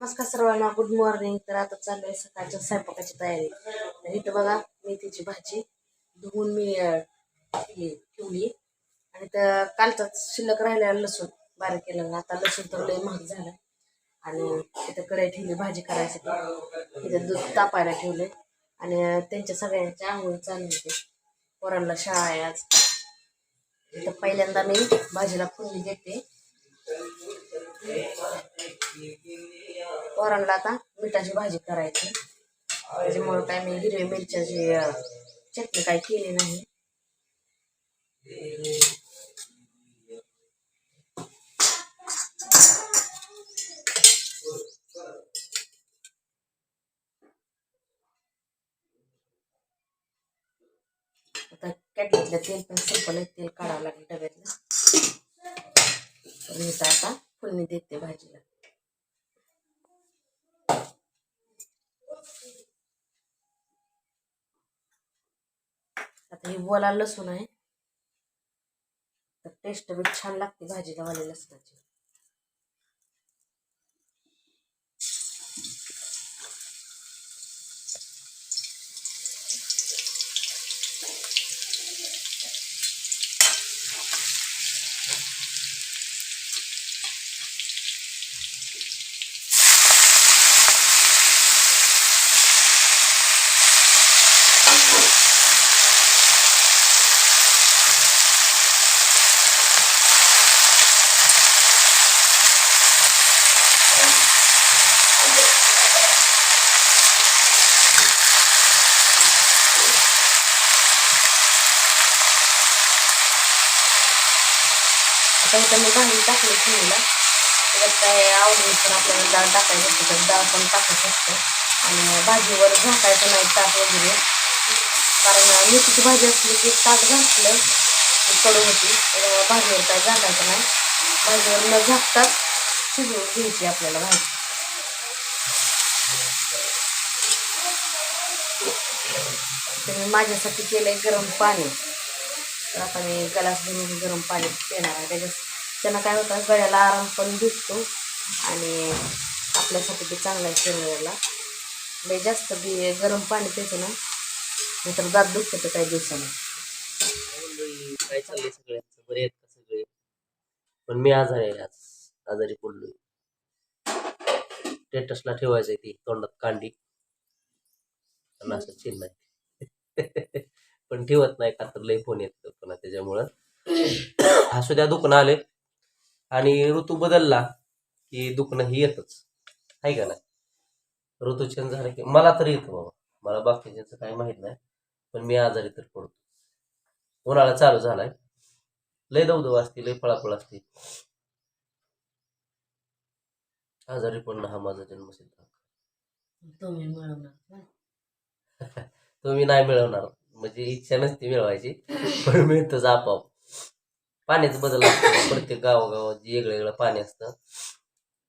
नमस्कार सर्वांना good morning तर आता चालू आहे सकाळच्या स्वयंपाकाची तयारी. तर इथं बघा मेथीची भाजी धुवून मी ठेवली. आणि तर कालचाच शिल्लक राहिलेला लसूण बारीक केलं आता लसूण तर लय महाग झाला आणि इथं कढई ठेवली भाजी करायसाठी. इथं दूध तापायला ठेवले आणि त्यांच्या सगळ्यांच्या आंघोळ चालू होते पोरांना शाळा आहे आज. इथं पहिल्यांदा मी भाजीला फोडणी देते. वरणला आता मिठाची भाजी करायची. त्याच्यामुळं काय मी हिरव्या मिरच्याची चटणी काय केली नाही. आता कॅटलीतलं तेल पण संपलं तेल काढावं लागेल डब्यातलं. मी तर आता फुलणी देते भाजीला. ही बोला लसूण आहे. तर टेस्ट बी छान लागते भाजीला वाले लसणाची. आता इथं मी भाजी टाकली चिनीला त्याच्यात काय आवडीनुसार आपल्याला डाळ टाकायची असते तर डाळ पण टाकू शकतो आणि भाजीवर झाकायचं नाही ताक वगैरे. कारण मेथीची भाजी असली की ताक घातलं की कडू होती. त्याच्यामुळे भाजीवर काय झाकायचं नाही. भाजीवर न झाकताच शिजवून घ्यायची आपल्याला भाजी. तर मी माझ्यासाठी केलं आहे गरम पाणी. तर आता मी गलास घेऊन गरम पाणी पिणार आहे. त्याच्या त्यांना काय होतं गळ्याला आराम पण भेटतो आणि आपल्यासाठी ते चांगलं आहे शरीराला. लय जास्त बी गरम पाणी प्यायचं ना नंतर दात दुखतं ते काही दिवसानं. काय चाललंय सगळ्यांचं? बरे आहेत का सगळे? पण मी आजारी आहे आज. आजारी पडलोय. स्टेटसला आहे ती तोंडात कांडी. पण असं चिन्ह आहे पण ठेवत नाही का तर लय फोन येत पण त्याच्यामुळं. असू द्या दुखणं आले आणि ऋतू बदलला की दुखणं ही येतच. आहे का नाही? ऋतू चेंज झाला की मला तर येतं बाबा. मला बाकीच्यांचं काही माहीत नाही. पण मी आजारी तर पडतो. उन्हाळा चालू झालाय. लय दवदव असते लय फळाफळ असते. आजारी पडणं हा माझा जन्मसिद्ध हक्क. तुम्ही मिळवणार तो मी नाही मिळवणार. म्हणजे इच्छा नसते मिळवायची. पण मिळतच आपोआप. पाण्याचं बदल असतो. प्रत्येक गावागावात जे वेगळं वेगळं पाणी असतं.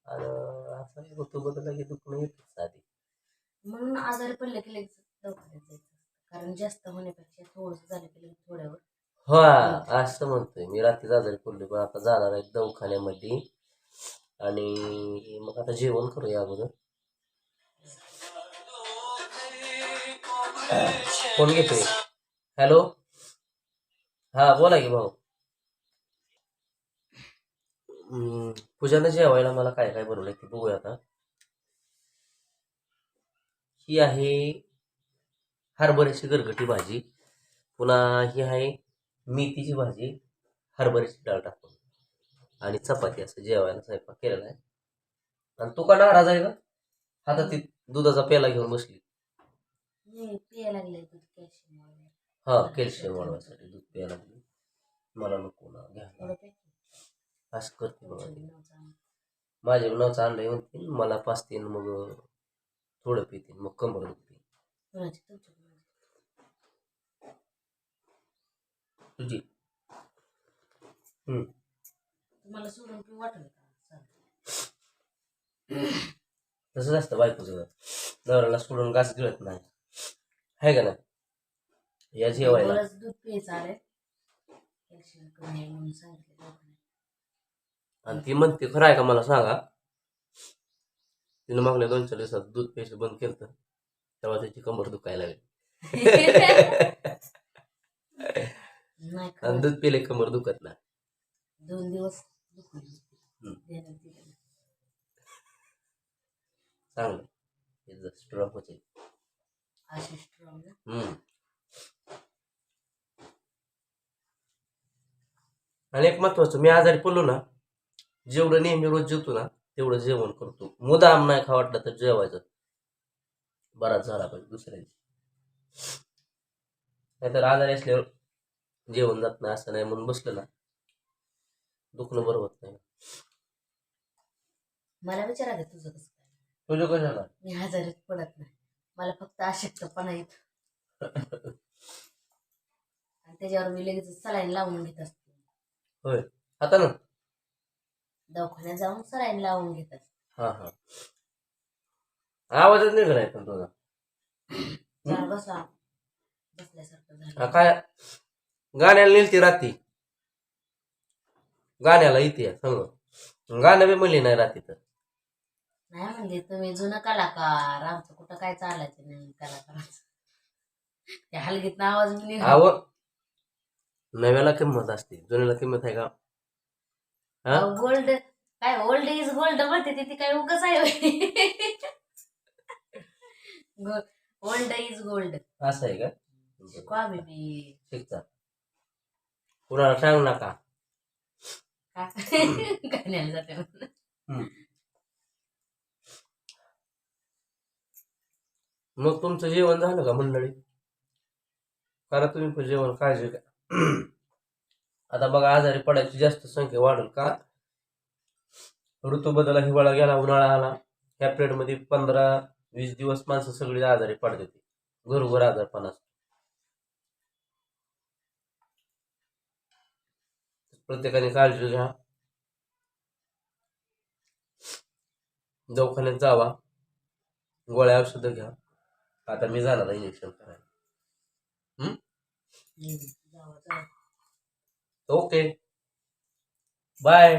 आणि असं ऋतू बदलला की दुखणं येतच आधी. म्हणून आजारी पडले की लगेच दवाखान्यात जायचं कारण जास्त होण्यापेक्षा थोडंसं झालं की लगेच थोड्यावर. हा असं म्हणतोय. मी रात्री आजारी पडले पण आता जाणार आहे दवाखान्यामध्ये. आणि मग आता जेवण करूया अगोदर. कोण घेतोय. हॅलो? हा बोला की भाऊ. पूजानं जेवायला मला काय काय बनवलंय ते बघूया आता. ही आहे हरभऱ्याची गरगटी भाजी. पुन्हा ही आहे मेथीची भाजी. हरभऱ्याची डाळ टाकून. आणि चपाती असं जेवायला स्वयंपाक केलेला आहे. आणि तू का नाराज आहे का हातात ती दुधाचा पेला घेऊन बसली. लागले दूध कॅल्शियम हा कॅल्शियम वाढवायसाठी दूध प्यायला लागली मला नको ना घ्या असं करते बघा माझ्या नावचं आणलंय म्हणते मला पाचतीन मग थोडं पितीन मग कंबर दुखते. तुझी. हम्म. तुम्हाला सोडून पिऊ वाटलं का? चालतं तसंच असतं बायकोचं नवऱ्याला सोडून घास गिळत नाही. आहे का नाही? या जेवायला बरंच दूध प्यायचं आलंय कॅल्शियम कमी आहे म्हणून सांगितलं दवाखान्यात आणि ती म्हणते खरं आहे का मला सांगा? तिनं मागल्या दोन चार दिवसात दूध प्यायचं बंद केलं तेव्हा त्याची कंबर दुखायला लागली. नाही आणि. दूध पिले कंबर दुखत नाही. दोन दिवस. हम्म. दिलं. चांगलं. स्ट्रॉंग होते अशी strong ना. हम्म. आणि एक महत्वाचं मी आजारी पडलो ना जेवढं नेहमी रोज जेवतो ना तेवढं जेवण करतो मुदाम नाही खा वाटलं तर जेवायचं बराच झाला पाहिजे दुसऱ्या नाहीतर आजारी असल्यावर जेवण जात नाही असं नाही म्हणून बसलं ना दुखणं बरं होत नाही मला विचारा तुझं कसं तुझं कशाला मी आजारीच पडत नाही मला फक्त अशक्तपणा येत आणि त्याच्यावर मी लगेच सलाईन लावून घेत असते. होय. आता ना? दवाखान्यात जाऊन सलाईन लावून घेत असते. हा हा. आवाजच नाही पण तुझा. जरा बसा. बसल्यासारखं हा, झालं काय? गाण्याला नेलती रात्री. गाण्याला इथे सांग. गाणं बी म्हणली नाही रात्री तर. नाही म्हणजे तुम्ही जुनं कलाकार आमचं कुठं काय चालायचं नाही कलाकाराचं. त्या हलगीत आवाज. आव नव्याला किंमत असते जुन्याला किंमत आहे का? हा? गोल्ड काय ओल्ड इज गोल्ड म्हणते ती ती काय उगच आहे ओल्ड इज गोल्ड. असं आहे का? शिकवा बेबी शिकता कुणाला सांग नका. गाण्याला जाते म्हणून. हम्म. मग तुमचं जेवण झालं का मंडळी? करा तुम्ही पण जेवण काळजी घ्या. आता बघा आजारी पडायची जास्त संख्या वाढेल का? ऋतू बदला हिवाळा गेला उन्हाळा आला. ह्या पिरियडमध्ये पंधरा वीस दिवस माणसं सगळी आजारी पडते घरोघर आजारपणा असतो. प्रत्येकाने काळजी घ्या. दवाखान्यात जावा. गोळ्या औषधं घ्या. आता मी जाणार इंजेक्शन करायला. Okay bye